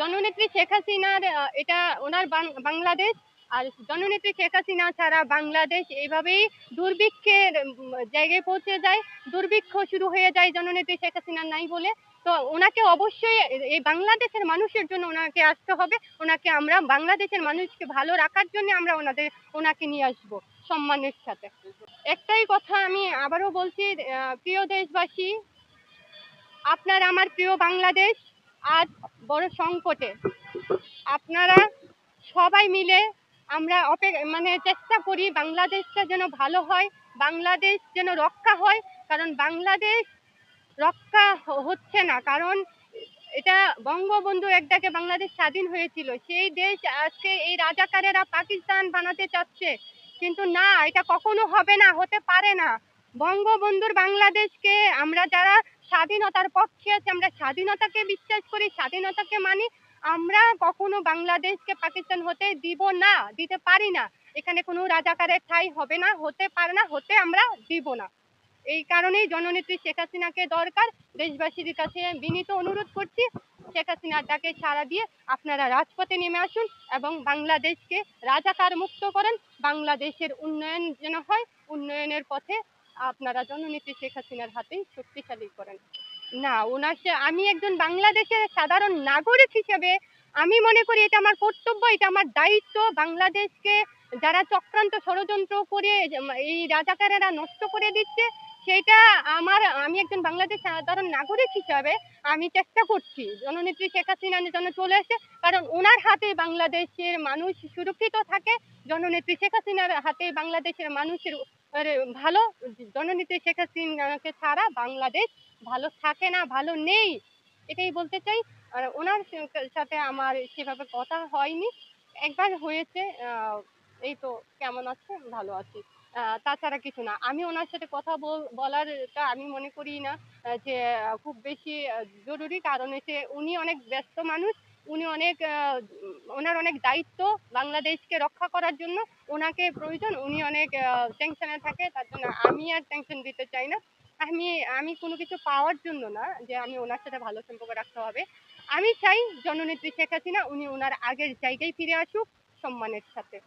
জননেত্রী শেখ হাসিনার এটা ওনার বাংলাদেশ। আর জননেত্রী শেখ হাসিনা ছাড়া বাংলাদেশ এইভাবেই দুর্ভিক্ষের জায়গায় পৌঁছে যায়। দুর্ভিক্ষ শুরু হয়ে যায় জননেত্রী শেখ হাসিনা নাই বলে। তো ওনাকে অবশ্যই এই বাংলাদেশের মানুষের জন্য ওনাকে আসতে হবে। ওনাকে আমরা বাংলাদেশের মানুষকে ভালো রাখার জন্য আমরা ওনাদের, ওনাকে নিয়ে আসব সম্মানের সাথে। একটাই কথা আমি আবারও বলছি প্রিয় দেশবাসী, আপনার আমার প্রিয় বাংলাদেশ আজ বড় সংকটে। আপনারা সবাই মিলে আমরা অপে মানে চেষ্টা করি বাংলাদেশটা যেন ভালো হয়, বাংলাদেশ যেন রক্ষা হয়, কারণ বাংলাদেশ রক্ষা হচ্ছে না। কারণ এটা বঙ্গবন্ধু একটাকে বাংলাদেশ স্বাধীন হয়েছিল। সেই দেশ আজকে এই রাজাকারেরা পাকিস্তান বানাতে চাচ্ছে। কিন্তু না, এটা কখনো হবে না, হতে পারে না। বঙ্গবন্ধুর বাংলাদেশকে আমরা যারা স্বাধীনতার পক্ষে আছি, আমরা স্বাধীনতাকে বিশ্বাস করি, স্বাধীনতাকে মানি। আমরা কখনো বাংলাদেশকে পাকিস্তান হতে দিব না, দিতে পারি না। এখানে কোনো রাজাকারের ঠাই হবে না, হতে পারে না, হতে আমরা দিব না। এই কারণেই জননেত্রী শেখ হাসিনাকে দরকার। দেশবাসীর কাছে বিনীত অনুরোধ করছি, শেখ হাসিনার ডাকে সাড়া দিয়ে আপনারা রাজপথে নেমে আসুন এবং বাংলাদেশকে রাজাকার মুক্ত করেন। বাংলাদেশের উন্নয়ন যেন হয়, উন্নয়নের পথে আপনারা জননেত্রী শেখ হাসিনার হাতে শক্তিশালী করেন। না, ওনার আমি একজন বাংলাদেশের সাধারণ নাগরিক হিসেবে আমি মনে করি এটা আমার কর্তব্য, এটা আমার দায়িত্ব বাংলাদেশকে যারা চক্রান্ত ষড়যন্ত্র করে এই রাজাকারেরা নষ্ট করে দিচ্ছে সেটা আমার আমি একজন বাংলাদেশ সাধারণ নাগরিক হিসাবে আমি চেষ্টা করছি। জননেত্রী শেখ হাসিনা যেন চলে আসে কারণ ওনার হাতে বাংলাদেশের মানুষ সুরক্ষিত থাকে জননেত্রী শেখ হাসিনার হাতে বাংলাদেশের মানুষের ভালো জননেত্রী শেখ হাসিনাকে ছাড়া বাংলাদেশ ভালো থাকে না ভালো নেই। এটাই বলতে চাই আর ওনার সাথে আমার সেভাবে কথা হয়নি। একবার হয়েছে আহ, এই তো কেমন আছে? ভালো আছি। তাছাড়া কিছু না। আমি ওনার সাথে কথা বল- বলারটা আমি মনে করি না যে, খুব বেশি জরুরি। কারণ হচ্ছে উনি অনেক ব্যস্ত মানুষ। উনি অনেক ওনার অনেক দায়িত্ব বাংলাদেশকে রক্ষা করার জন্য। ওনাকে প্রয়োজন। উনি অনেক টেনশনে থাকে। তার জন্য আমি আর টেনশন দিতে চাই না। আমি আমি কোনো কিছু পাওয়ার জন্য না যে, আমি ওনার সাথে ভালো সম্পর্ক রাখতে হবে। আমি চাই জননেত্রী শেখ হাসিনা, উনি ওনার আগের জায়গায় ফিরে আসুক সম্মানের সাথে।